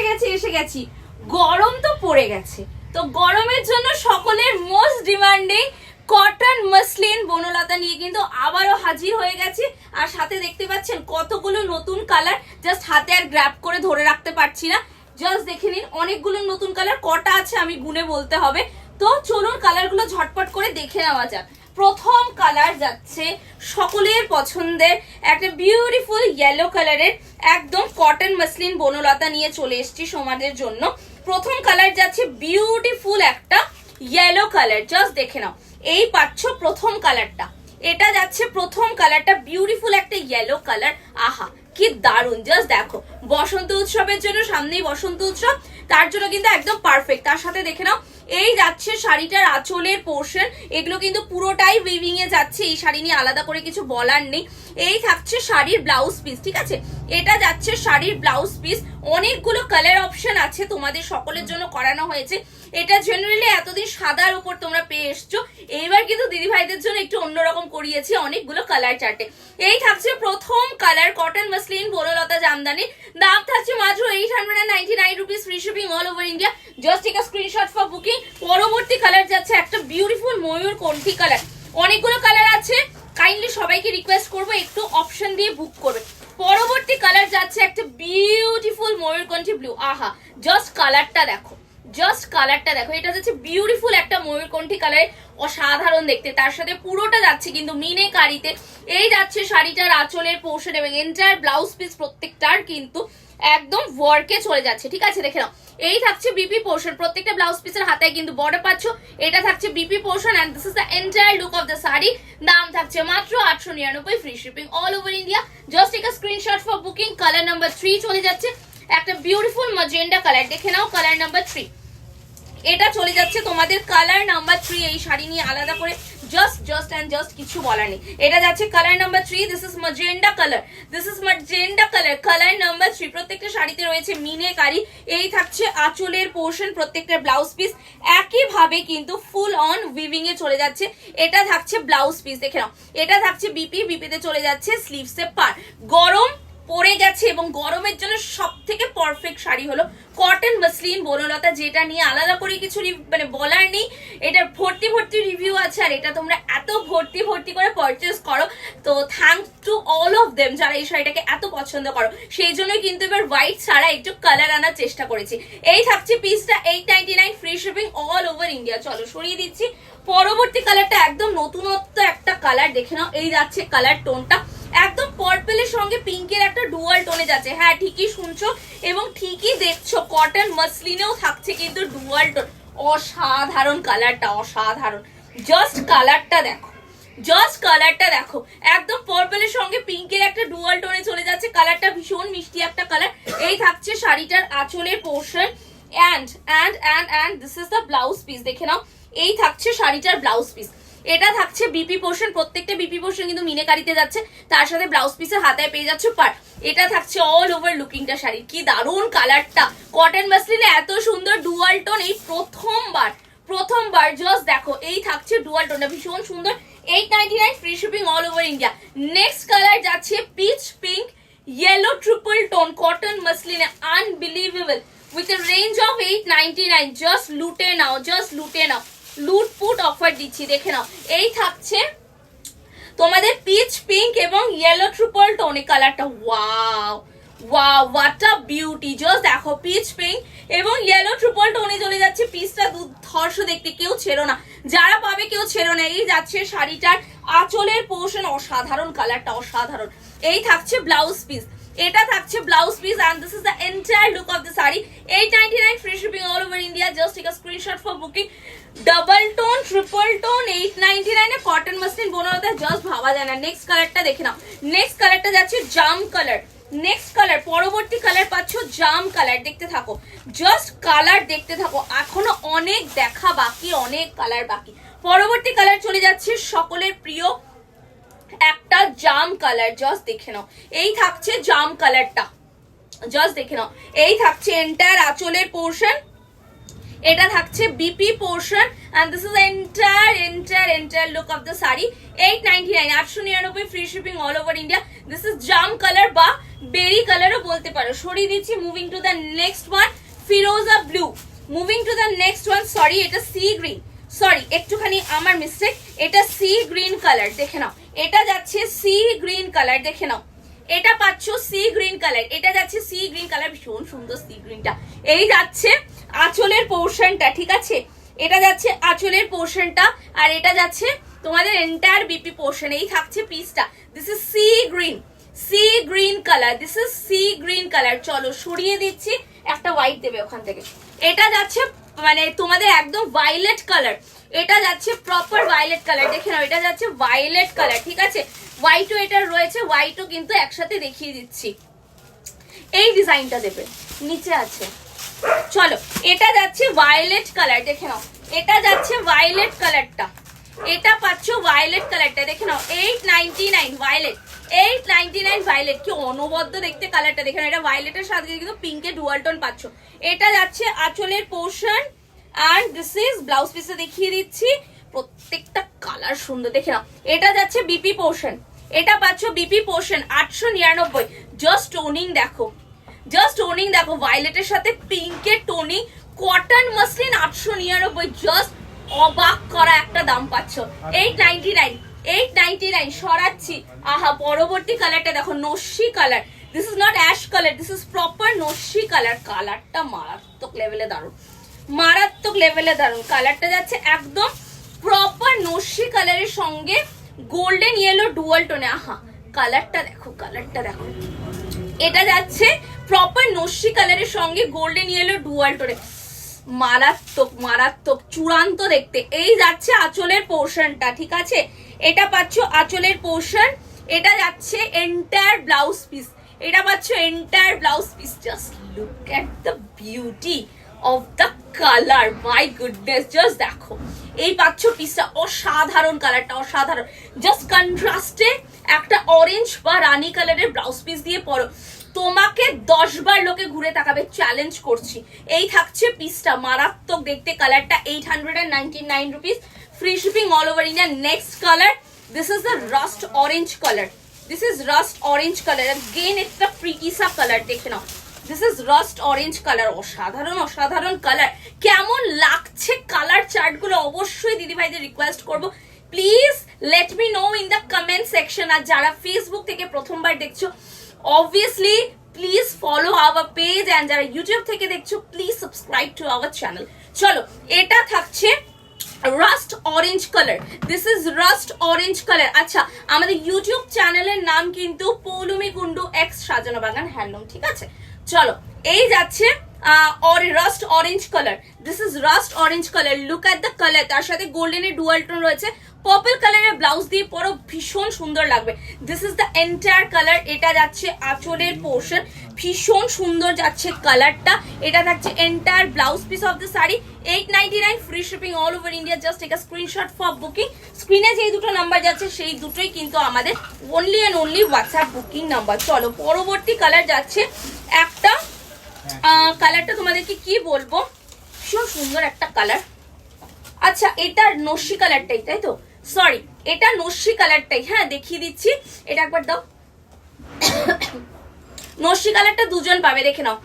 এসে গেছি এসে গেছি। গরম তো পড়ে গেছে। তো গরমের জন্য সকলের most demanding cotton muslin Banalata নিয়ে কিন্তু আবারও হাজির হয়ে গেছি। আর সাথে দেখতে পাচ্ছেন কতগুলো নতুন কালার জাস্ট হাতে আর গ্র্যাব করে ধরে রাখতে পারছি না। জাস্ট দেখে নিন, অনেকগুলো নতুন কালার কটা আছে আমি গুনে বলতে হবে। তো চলুন কালারগুলো ঝটপট করে দেখে নেওয়া যাক। প্রথম কালার যাচ্ছে সকলের পছন্দের একটা বিউটিফুল ইয়েলো কালারের একদম কটন মসলিন বনলতা নিয়ে চলে এসছি সমাজের জন্য। প্রথম কালার যাচ্ছে বিউটিফুল একটা ইয়েলো কালার জাস্ট দেখে নাও। এই পাচ্ছ প্রথম কালারটা এটা যাচ্ছে প্রথম কালারটা বিউটিফুল একটা ইয়েলো কালার আহা কি দারুণ জাস্ট দেখো। বসন্ত উৎসবের জন্য সামনেই বসন্ত উৎসব, তার জন্য কিন্তু একদম পারফেক্ট তার সাথে দেখে নাও, এই যাচ্ছে শাড়িটার আঁচলের পোর্শন এগুলো কিন্তু পুরোটাই উইভিং এ যাচ্ছে, এই শাড়ি নিয়ে আলাদা করে কিছু বলার নেই। এই থাকছে শাড়ির ব্লাউজ পিস ঠিক আছে? এটা যাচ্ছে শাড়ির ব্লাউজ পিস অনেকগুলো কালার অপশন আছে তোমাদের সকলের জন্য করানো হয়েছে। এটা জেনারেলি এতদিন সাদার উপর তোমরা পেয়ে এসছো। এইবার কিন্তু দিদি ভাইদের জন্য একটু অন্যরকম করিয়েছি অনেকগুলো কালার চার্টে এই থাকছে প্রথম colour cotton muslin Banalata Jamdani. দাম থাকছে মাত্র eight hundred ninety nine rupees free shipping all over India just take screenshot for booking পরবর্তী কালার যাচ্ছে একটা বিউটিফুল ময়ূর কন্ঠি কালার অনেকগুলো কালার আছে। কাইন্ডলি সবাইকে রিকোয়েস্ট করব, একটু অপশন দিয়ে বুক করবে। পরবর্তী কালার যাচ্ছে একটা বিউটিফুল ময়ূর কন্ঠি ব্লু আহা জাস্ট কালারটা দেখো। জাস্ট কালারটা দেখো, এটা যাচ্ছে বিউটিফুল একটা ময়ূরকণ্ঠী কালার অসাধারণ দেখতে। তার সাথে পুরোটা যাচ্ছে কিন্তু মিনে কারিতে এই যাচ্ছে শাড়িটার আঁচলের পোর্শন এবং এন্টায়ার ব্লাউজ পিস প্রত্যেকটার কিন্তু একদম ওয়ার্কে চলে যাচ্ছে। ঠিক আছে, দেখে নাও। এই থাকছে বিপি পোর্শন প্রত্যেকটা ব্লাউজ পিসের হাতে কিন্তু বর্ডার পাচ্ছ। এটা থাকছে BP portion and this is the entire look of the sari. দাম থাকছে মাত্র আটশো নিরানব্বই free shipping all over India just take screenshot for booking colour number three চলে যাচ্ছে। একটা বিউটিফুল মাজেন্ডা কালার দেখে নাও কালার নাম্বার থ্রি এটা চলে যাচ্ছে তোমাদের কালার নাম্বার থ্রি এই শাড়ি নিয়ে আলাদা করে জাস্ট জাস্ট অ্যান্ড জাস্ট কিছু বলার নেই। এটা যাচ্ছে colour number three this is magenta colour this is magenta colour colour number three প্রত্যেকটা শাড়িতে রয়েছে মিনে কারি, এই থাকছে আঁচলের পোর্শন প্রত্যেকটা ব্লাউজ পিস একইভাবে কিন্তু ফুল অন উইভিং এ চলে যাচ্ছে। এটা থাকছে ব্লাউজ পিস দেখে নাও। এটা থাকছে বিপি বিপিতে চলে যাচ্ছে স্লিভসে পার গরম পড়ে গেছে এবং গরমের জন্য সব থেকে পারফেক্ট শাড়ি হলো কটন মাসলিন বনলতা, যেটা নিয়ে আলাদা করে কিছু মানে বলার নেই। এটা ভর্তি ভর্তি রিভিউ আছে আর এটা তোমরা এত ভর্তি ভর্তি করে পারচেস করো। তো thank to all of them যারা এই শাড়িটাকে এত পছন্দ করো। সেই জন্য কিন্তু এবার হোয়াইট ছাড়া একটু কালার আনার চেষ্টা করেছি। এই থাকছে পিসটা eight ninety nine free shipping all over India চলো সরিয়ে দিচ্ছি। পরবর্তী কালারটা একদম নতুনত্ব একটা কালার দেখে নাও, এই যাচ্ছে কালার টোনটা একদম পার্পেলের সঙ্গে পিঙ্কের একটা ডুয়াল টোনে যাচ্ছে। হ্যাঁ ঠিকই শুনছো এবং ঠিকই দেখছ কটন মাসলিনেও থাকছে কিন্তু ডুয়াল টোন অসাধারণ কালারটা অসাধারণ। জাস্ট কালারটা দেখো জাস্ট কালারটা দেখো। একদম পার্পেলের সঙ্গে পিঙ্কের একটা ডুয়াল টোনে চলে যাচ্ছে। কালারটা ভীষণ মিষ্টি একটা কালার এই থাকছে শাড়িটার আঁচলের portion and and and and this is the blouse piece দেখে নাও। এই থাকছে শাড়িটার ব্লাউজ পিস এটা থাকছে বিপি পোর্শন প্রত্যেকটা বিপি পোর্শন কিন্তু মিনেকারিতে যাচ্ছে, তার সাথে ব্লাউজ পিসের হাতায় পেয়ে যাচ্ছে পার এটা থাকছে অল ওভার লুকিংটা শাড়ির। কি দারুণ কালারটা কটন মাসলিনে এত সুন্দর ডুয়াল টোন এই প্রথমবার প্রথমবার জাস্ট দেখো, এই থাকছে ডুয়াল টোনটা ভীষণ সুন্দর। Eight ninety nine free shipping all over India next colour যাচ্ছে peach pink yellow triple tone, cotton muslin unbelievable with a range of 899 just লুটে নাও জাস্ট লুটে নাও। লুট, পুট, অফার দিচ্ছি, দেখে নাও। এই থাকছে তোমাদের পিচ পিঙ্ক এবং ইয়েলো ট্রিপল টোনে কালারটা wow wow what a beauty just দেখো পিচ পিঙ্ক এবং ইয়েলো ট্রিপল টোনে চলে যাচ্ছে। পিসটা দুর্ধর্ষ দেখতে, কেউ ছেড়ো না। যারা পাবে, কেউ ছেড়ো না। এই যাচ্ছে শাড়িটার আঁচলের পোর্শন অসাধারণ কালারটা অসাধারণ। এই থাকছে ব্লাউজ পিস এটা থাকছে blouse piece and this is the entire look of the sari eight ninety nine free shipping all over India just take screenshot for booking double tone triple tone eight ninety নাইনে cotton muslin বোনাতে just ভাবা যায় না। Next কালারটা দেখে নাও। Next কালারটা যাচ্ছে জাম কালার নেক্সট কালার পরবর্তী কালার পাচ্ছ জাম কালার দেখতে থাকো। জাস্ট কালার দেখতে থাকো। এখনও অনেক দেখা বাকি, অনেক কালার বাকি। পরবর্তী কালার চলে যাচ্ছে সকলের প্রিয় একটা জাম কালার জাস্ট দেখে নাও। এই থাকছে জাম কালারটা। জাস্ট দেখে নাও। এই থাকছে এন্টায়ার আঁচলের পোর্শন এটা থাকছে BP portion and this is entire entire entire look of the sari eight ninety nine আটশো নিরানব্বই free shipping all over India this is জাম কালার বা বেরি কালারও বলতে পারো। সরিয়ে দিচ্ছি moving to the next one ফিরোজা blue moving to the next one sorry এটা সি গ্রিন সরি একটুখানি আমার মিস্টেক এটা সি গ্রিন কালার দেখে নাও। এটা যাচ্ছে সি গ্রিন কালার, দেখে নাও। এটা পাচ্ছ সি গ্রিন কালার, এটা যাচ্ছে সি গ্রিন কালার, ভীষণ সুন্দর সি গ্রিনটা। এই যাচ্ছে আঁচলের পোর্শনটা, ঠিক আছে? এটা যাচ্ছে আঁচলের পোর্শনটা, আর এটা যাচ্ছে তোমাদের এন্টায়ার বিপি পোর্শন এই থাকছে পিসটা this is sea green sea green colour this is sea green colour. চলো সরিয়ে দিচ্ছি, একটা হোয়াইট দেবে ওখান থেকে। এটা যাচ্ছে মানে তোমাদের একদম ভায়োলেট কালার এটা যাচ্ছে প্রপার ভায়োলেট কালার দেখে নাও, এটা যাচ্ছে ভায়োলেট কালার ঠিক আছে? হোয়াইটও এটা রয়েছে হোয়াইটও কিন্তু একসাথে দেখিয়ে দিচ্ছি। এই ডিজাইনটা দেবে, নিচে আছে। চলো, এটা যাচ্ছে ভায়োলেট কালার দেখে নাও। এটা যাচ্ছে ভায়োলেট কালারটা এটা পাচ্ছ ভায়োলেট কালারটা দেখে নাও eight ninety nine violet eight ninety nine violet কি অনবদ্য দেখতে কালারটা দেখে নাও। এটা ভায়োলেটের সাথে কিন্তু পিঙ্কের ডুয়াল টোন পাচ্ছ। এটা যাচ্ছে আঁচলের পোর্শন আর দিস ইজ ব্লাউজ পিসে দেখিয়ে দিচ্ছি। প্রত্যেকটা কালার সুন্দর। দেখে নাও। এটা যাচ্ছে বিপি পোর্শন এটা পাচ্ছ বিপি পোর্শন আটশো নিরানব্বই। জাস্ট টোনিং দেখো। জাস্ট টোনিং দেখো। ভায়োলেটের সাথে পিঙ্কের টোনিং কটন মাসলিন আটশো নিরানব্বই। জাস্ট অবাক করা একটা দাম পাচ্ছ। Eight ninety nine eight ninety nine সরাচ্ছি। আহা, পরবর্তী কালারটা দেখো। নস্যি colour this is not ash colour this is proper নস্যি colour কালারটা মারাত্মক লেভেলে দারুণ। মারাত্মক লেভেলে দারুণ। কালারটা যাচ্ছে একদম প্রপার নস্যি কালারের সঙ্গে গোল্ডেন ইয়েলো ডুয়াল টোনে আহা কালারটা দেখো কালারটা দেখো। এটা যাচ্ছে প্রপার নস্যি কালারের সঙ্গে গোল্ডেন ইয়েলো ডুয়াল টোনে মারাত্মক মারাত্মক, চূড়ান্ত দেখতে। এই যাচ্ছে আঁচলের পোর্শনটা ঠিক আছে? এটা পাচ্ছ আঁচলের পোর্শন এটা যাচ্ছে এন্টায়ার ব্লাউজ পিস এটা পাচ্ছ entire blouse piece just look at the beauty of the colour my goodness just দেখো। এই পাচ্ছ পিসটা অসাধারণ কালারটা, অসাধারণ। জাস্ট কন্ট্রাস্টে একটা অরেঞ্জ বা রানী কালারের ব্লাউজ পিস দিয়ে পরো। তোমাকে দশ বার লোকে ঘুরে তাকাবে চ্যালেঞ্জ করছি। এই থাকছে পিসটা, মারাত্মক দেখতে কালারটা eight hundred and ninety nine rupees free shipping all over India next colour this is the rust orange colour this is rust orange colour again একটা প্রিটিসা কালার দেখে নাও। This is rust orange colour অসাধারণ অসাধারণ colour কেমন লাগছে colour চার্টগুলো অবশ্যই দিদিভাইদের রিকোয়েস্ট করব। Please let me know in the comment section আর যারা ফেসবুক থেকে প্রথমবার দেখছ obviously please follow our page and যারা ইউটিউব থেকে দেখছ please subscribe to our channel চলো, এটা থাকছে rust orange colour this is rust orange colour আচ্ছা আমাদের ইউটিউব চ্যানেলের নাম কিন্তু পৌলুমি কুন্ডু এক্স সাজানো বাগান হ্যান্ডলুম, ঠিক আছে? চলো, এই যাচ্ছে rust orange colour this is rust orange colour look at the colour তার সাথে গোল্ডেনের ডুয়াল টোন রয়েছে। পার্পল কালারের ব্লাউজ দিয়ে পরো, ভীষণ সুন্দর লাগবে। This is the entire colour এটা যাচ্ছে আঁচলের পোর্শন ভীষণ সুন্দর যাচ্ছে কালারটা এটা থাকছে entire blouse piece of the sari. Eight ninety nine free shipping all over India just take screenshot for booking স্ক্রিনে যেই দুটো নাম্বার যাচ্ছে, সেই দুটোই কিন্তু আমাদের only and only WhatsApp booking number চলো, পরবর্তী কালার যাচ্ছে একটা কালারটা তোমাদেরকে কি বলব? ভীষণ সুন্দর একটা কালার আচ্ছা এটা নস্যি কালারটাই তাই তো? সরি এটা নস্যি কালারটাই হ্যাঁ দেখিয়ে দিচ্ছি। এটা একবার দাও। নস্যি কালারটা দুজন পাবে, দেখে নাও।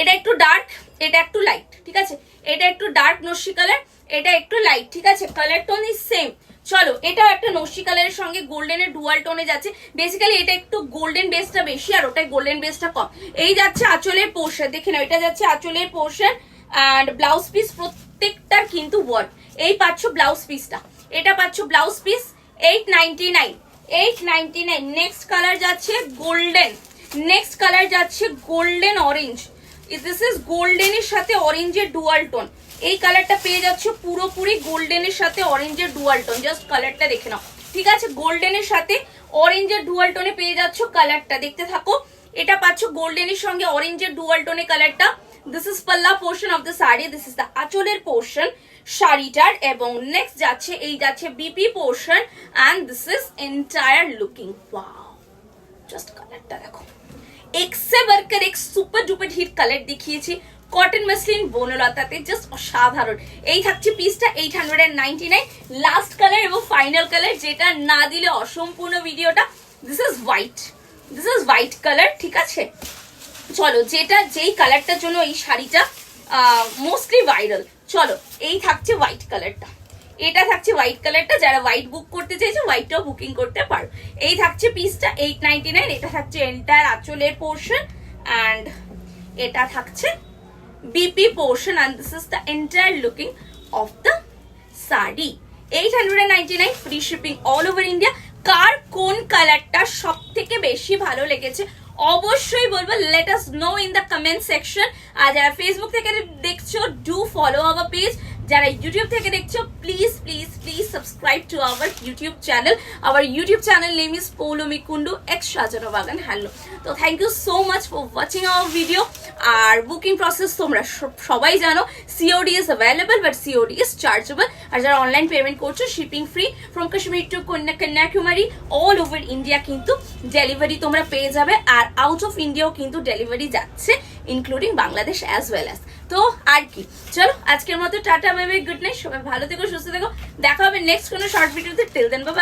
এটা একটু ডার্ক এটা একটু লাইট ঠিক আছে? এটা একটু ডার্ক নস্যি কালার এটা একটু লাইট ঠিক আছে? কালার টোন ইজ সেম চলো, এটাও একটা নস্যি কালারের সঙ্গে গোল্ডেনের ডুয়াল টোনে যাচ্ছে। বেসিক্যালি এটা একটু গোল্ডেন বেসটা বেশি আর ওটাই গোল্ডেন বেসটা কম। এই যাচ্ছে আঁচলের পোর্শন দেখে নাও, এটা যাচ্ছে আঁচলের পোর্শন অ্যান্ড ব্লাউজ পিস প্রত্যেকটার কিন্তু ওয়ার্ক এই পাচ্ছ ব্লাউজ পিসটা এটা পাচ্ছ blouse piece eight ninety nine eight ninety nine next colour যাচ্ছে গোল্ডেন নেক্সট কালার যাচ্ছে গোল্ডেন অরেঞ্জ দিস ইজ গোল্ডেনের সাথে অরেঞ্জের ডুয়াল টোন এই কালারটা পেয়ে যাচ্ছে পুরোপুরি গোল্ডেনের সাথে অরেঞ্জের ডুয়াল টোন জাস্ট কালারটা দেখে নাও। ঠিক আছে? গোল্ডেনের সাথে অরেঞ্জের ডুয়াল টোনে পেয়ে যাচ্ছ কালারটা দেখতে থাকো। এটা পাচ্ছ গোল্ডেনের সঙ্গে অরেঞ্জের ডুয়াল টোনে কালারটা this is palla portion of the sari this is the আঁচলের পোর্শন শাড়িটার এবং নেক্সট যাচ্ছে, এই যাচ্ছে BP portion and this is entire looking wow just কালারটা দেখো। এক্সে ওয়ার্কের এক সুপার ডুপার হিট কালার দেখিয়েছি। কটন মাসলিন বনলতাতে জাস্ট অসাধারণ। এই থাকছে পিসটা eight hundred and ninety nine last colour এবং ফাইনাল কালার যেটা না দিলে অসম্পূর্ণ ভিডিওটা this is white this is white colour ঠিক আছে? চলো, যেটা, যেই কালারটার জন্য এই শাড়িটা মোস্টলি ভাইরাল চলো, এই থাকছে হোয়াইট কালারটা এটা থাকছে হোয়াইট কালারটা যারা হোয়াইট বুক করতে চাইছে হোয়াইটটাও বুকিং করতে পারো। এই থাকছে পিসটা এইট নাইনটি নাইন এটা থাকছে এন্টায়ার আঁচলের পোর্শন অ্যান্ড এটা থাকছে BP portion and this is the entire looking of the sari. Eight hundred ninety nine free shipping all over India কার কোন কালারটা সব থেকে বেশি ভালো লেগেছে? অবশ্যই বলব let us know in the comment section আর যারা ফেসবুক থেকে দেখছ ডু ফলো আওয়ার পেজ যারা ইউটিউব থেকে দেখছ please please please subscribe to our YouTube channel our YouTube channel name is Poulami Kundu x সাজানো বাগান হ্যালো তো thank you so much for watching our video R booking process তোমরা সবাই জানো COD is available but COD is chargeable আর যারা online payment করছ shipping free from Kashmir to Kanya Kanyakumari all over India কিন্তু delivery তোমরা পেয়ে যাবে। আর out of ইন্ডিয়াও কিন্তু ডেলিভারি যাচ্ছে including Bangladesh as well as তো আর কি। চলো, আজকের মতো টাটা, বাই গুড নাইট, সবাই ভালো থেকো, সুস্থ থেকো। দেখা হবে নেক্সট কোনো শর্ট ভিডিওতে টেল দেন বাবা